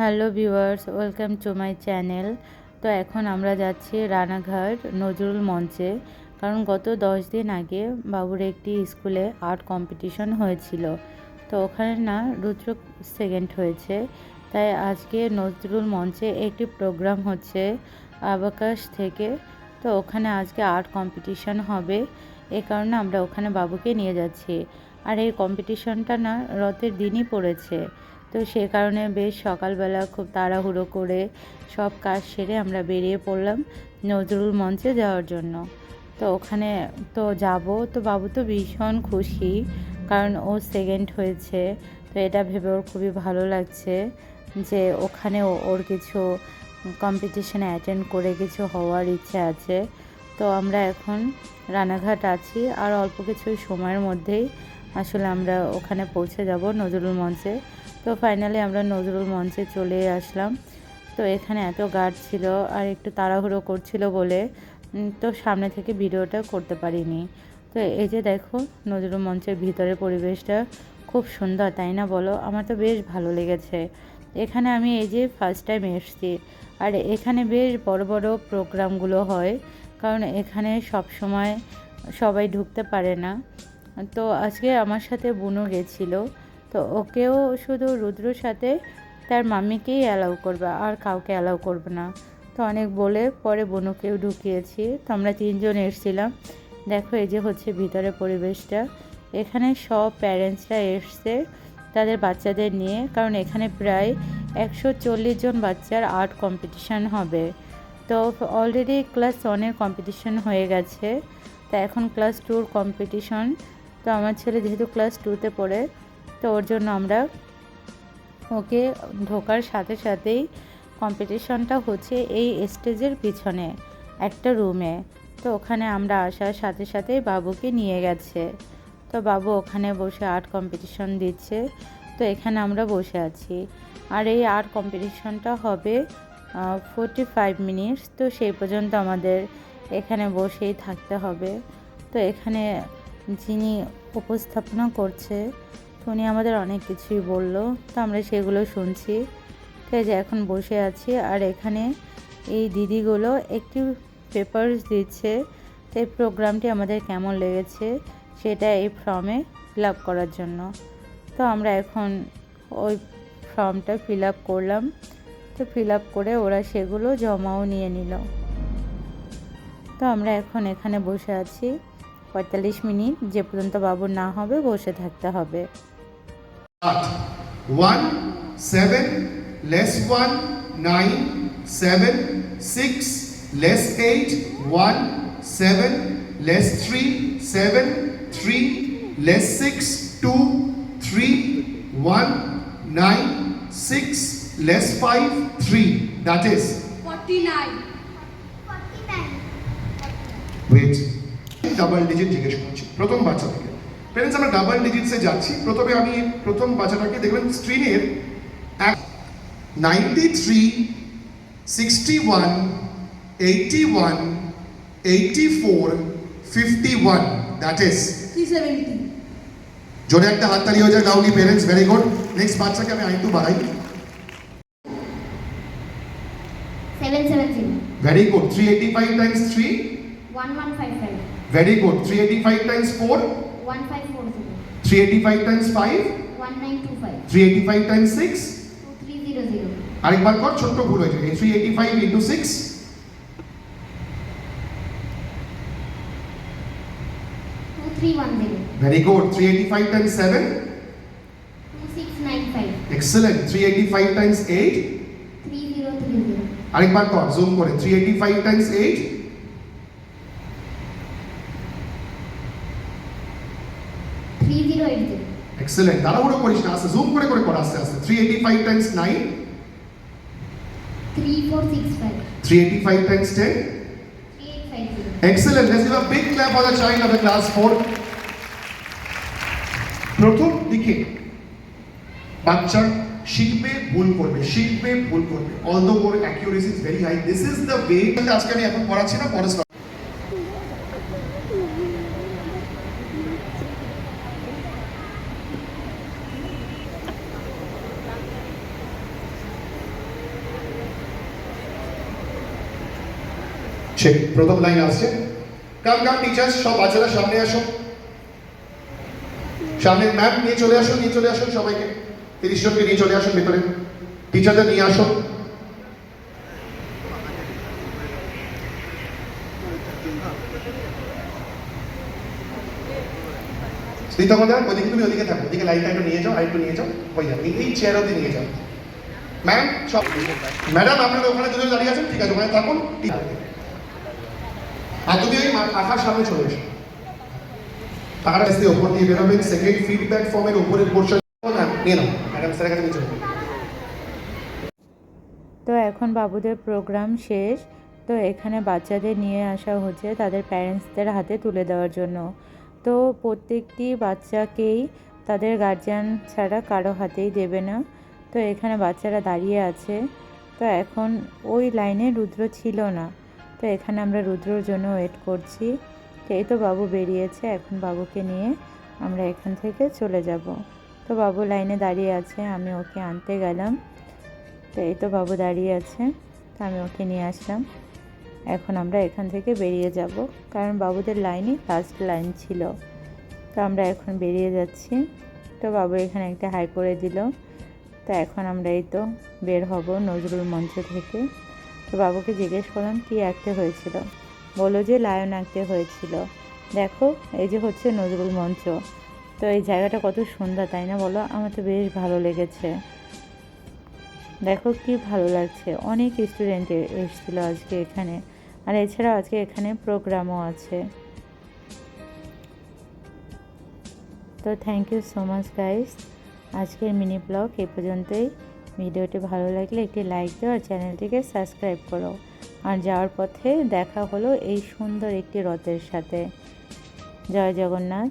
Hello viewers, welcome to my channel. তো এখন আমরা যাচ্ছি রানাঘাট নজরুল মঞ্চে, কারণ গত দশ দিন আগে বাবুর একটি স্কুলে আর্ট কম্পিটিশন হয়েছিল। তো ওখানে না রুদ্র সেকেন্ড হয়েছে, তাই আজকে নজরুল মঞ্চে একটি প্রোগ্রাম হচ্ছে আবাকাশ থেকে। তো ওখানে আজকে আর্ট কম্পিটিশন হবে, এ কারণে আমরা ওখানে বাবুকে নিয়ে যাচ্ছি। আর এই কম্পিটিশনটা না রথের দিনই পড়েছে। তো সে কারণে বেশ সকালবেলা খুব তাড়াহুড়ো করে সব কাজ সেরে আমরা বেরিয়ে পড়লাম নজরুল মঞ্চে যাওয়ার জন্য। তো ওখানে তো যাব, তো বাবু তো ভীষণ খুশি কারণ ও সেকেন্ড হয়েছে। তো এটা ভেবে ওর খুবই ভালো লাগছে যে ওখানে ওর কিছু কম্পিটিশানে অ্যাটেন্ড করে কিছু হওয়ার ইচ্ছে আছে। তো আমরা এখন রানাঘাট আছি আর অল্প কিছু সময়ের মধ্যেই আসলে আমরা ওখানে পৌঁছে যাব নজরুল মঞ্চে। তো ফাইনালি আমরা নজরুল মঞ্চে চলে আসলাম। তো এখানে এত গার্ড ছিল আর একটু তাড়াহুড়ো করছিল বলে তো সামনে থেকে ভিডিওটা করতে পারিনি। তো এই যে দেখো নজরুল মঞ্চের ভিতরে পরিবেশটা খুব সুন্দর, তাই না বলো? আমার তো বেশ ভালো লেগেছে। এখানে আমি এই যে ফার্স্ট টাইম এসছি। আর এখানে বেশ বড় বড় প্রোগ্রামগুলো হয়। কারণ এখানে সব সময় সবাই ঢুকতে পারে না। তো আজকে আমার সাথে বুনু গেছিল। তো ওকেও শুধু রুদ্রর সাথে তার মাম্মিকেই অ্যালাউ করবে, আর কাউকে অ্যালাউ করবে না। তো অনেক বলে পরে বনুকেও ঢুকিয়েছি। তো আমরা তিনজন এসেছিলাম। দেখো এই যে হচ্ছে ভিতরে পরিবেশটা। এখানে সব প্যারেন্টসরা এসছে তাদের বাচ্চাদের নিয়ে। কারণ এখানে প্রায় একশো চল্লিশ জন বাচ্চার আর্ট কম্পিটিশান হবে। তো অলরেডি ক্লাস ওয়ানের কম্পিটিশন হয়ে গেছে। তা এখন ক্লাস টুর কম্পিটিশন তো আমার ছেলে যেহেতু ক্লাস টুতে পড়ে, তো ওর জন্য আমরা ওকে ঢোকার সাথে সাথেই কম্পিটিশনটা হচ্ছে এই স্টেজের পিছনে একটা রুমে তো ওখানে আমরা আসার সাথে সাথেই বাবুকে নিয়ে গেছে। তো বাবু ওখানে বসে আর্ট কম্পিটিশন দিচ্ছে। তো এখানে আমরা বসে আছি। আর এই আর্ট কম্পিটিশনটা হবে ফোরটি ফাইভ মিনিটস তো সেই পর্যন্ত আমাদের এখানে বসেই থাকতে হবে। তো এখানে যিনি উপস্থাপনা করছে তো উনি আমাদের অনেক কিছুই বলল, তো আমরা সেগুলো শুনছি। তো যে এখন বসে আছি, আর এখানে এই দিদিগুলো একটি পেপারস দিচ্ছে, তো এই প্রোগ্রামটি আমাদের কেমন লেগেছে, সেটা এই ফর্মে ফিল আপ করার জন্য। তো আমরা এখন ওই ফর্মটা ফিল আপ করলাম। দরখাস্ত ফিল আপ করে ওরা সেগুলো জমাও নিয়ে নিল। তো আমরা এখন এখানে বসে আছি। পঁয়তাল্লিশ মিনিট যে পর্যন্ত বাবু না হবে বসে থাকতে হবে। Six, less five, three. That is, 49 49. wait, double digit জিজ্ঞেস করছি। প্রথম বাচ্চা থেকে পেরেন্টস আমরা ডাবল ডিজিটসে যাচ্ছি। প্রথমে আমি প্রথম বাচ্চাটাকে দেখবেন স্ক্রিনের ninety three sixty one eighty one eighty four fifty one that is 370 জোরে একটা হাততালি হয়ে যায় lovely parents very good next বাচ্চাকে আমি আরেকটু বাড়াই। 770 very good three eighty five times three 1155 very good three eighty five times four 1540 three eighty five times five 1925 three eighty five times six 2300 আরেকবার কর ছোট্ট ভুল হয়েছে। Three eighty five into six 2310 very good three eighty five times seven 2695 excellent three eighty five times eight 3030 আরেকবার কর zoom করে three eighty five times eight 3080 excellent তাড়াহুড়ো করিস না আস্তে জুম করে করে কর আস্তে আস্তে three eighty five times nine 3465 three eighty five times ten 3850 Excellent. Let's give a big clap for the child of the class 4. প্রথম দিকে বাচ্চা শিখবে ভুল করবে শিখবে ভুল করবে। Although or accuracy is very high this is the way আজকে আমি এখন পড়াচ্ছি না পরে সে প্রথম লাইন আসছে। কাম কাম টিচার সব বাচ্চারা সামনে আসো সামনে ম্যাম নিয়ে চলে আসো নিয়ে চলে আসো সবাইকে। তিরিশ জনকে নিয়ে চলে আসুন ভেতরে। টিচারদের নিয়ে আসো স্মিতামদা ওদিকে তুমি ওদিকে থাকো। ওদিকে নিয়ে যাও নিয়ে যাও। নিয়ে যাও। ম্যাম সব ম্যাডাম ওখানে দুজন দাঁড়িয়ে আছেন। ঠিক আছে, ওখানে থাকুন। মা- সামনে চলে আসতে ওপর দিয়ে সেকেন্ড নিয়ে নাও। তো এখন বাবুদের প্রোগ্রাম শেষ। তো এখানে বাচ্চাদের নিয়ে আসা হচ্ছে তাদের প্যারেন্টসদের হাতে তুলে দেওয়ার জন্য। তো প্রত্যেকটি বাচ্চাকেই তাদের গার্জিয়ান ছাড়া কারও হাতেই দেবে না। তো এখানে বাচ্চারা দাঁড়িয়ে আছে। তো এখন ওই লাইনে রুদ্র ছিল না। তো এখানে আমরা রুদ্রর জন্য ওয়েট করছি। এই তো বাবু বেরিয়েছে। এখন বাবুকে নিয়ে আমরা এখান থেকে চলে যাব। তো বাবু লাইনে দাঁড়িয়ে আছে, আমি ওকে আনতে গেলাম। তো এই তো বাবু দাঁড়িয়ে আছে, তো আমি ওকে নিয়ে আসলাম। এখন আমরা এখান থেকে বেরিয়ে যাব, কারণ বাবুদের লাইনই ফার্স্ট লাইন ছিল। তো আমরা এখন বেরিয়ে যাচ্ছি। তো বাবু এখানে একটা হাই করে দিল। তো এখন আমরা এই তো বের হব নজরুল মঞ্চ থেকে। তো বাবুকে জিজ্ঞেস করলাম, কী আঁকতে হয়েছিল? বলো যে লায়ন আঁকতে হয়েছিল। দেখো, এই যে হচ্ছে নজরুল মঞ্চ। তো এই জায়গাটা কত সুন্দর, তাই না বলো? আমার তো বেশ ভালো লেগেছে। দেখো কি ভালো লাগছে। অনেক স্টুডেন্ট এসেছিল আজকে এখানে। আর এছাড়াও আজকে এখানে প্রোগ্রামও আছে। তো thank you so much guys আজকের মিনি ব্লগ এ পর্যন্তই। ভিডিওটি ভালো লাগলে একটি লাইক দিও আর চ্যানেলটিকে সাবস্ক্রাইব করো। আর যাওয়ার পথে দেখা হলো এই সুন্দর একটি রথের সাথে। জয় জগন্নাথ।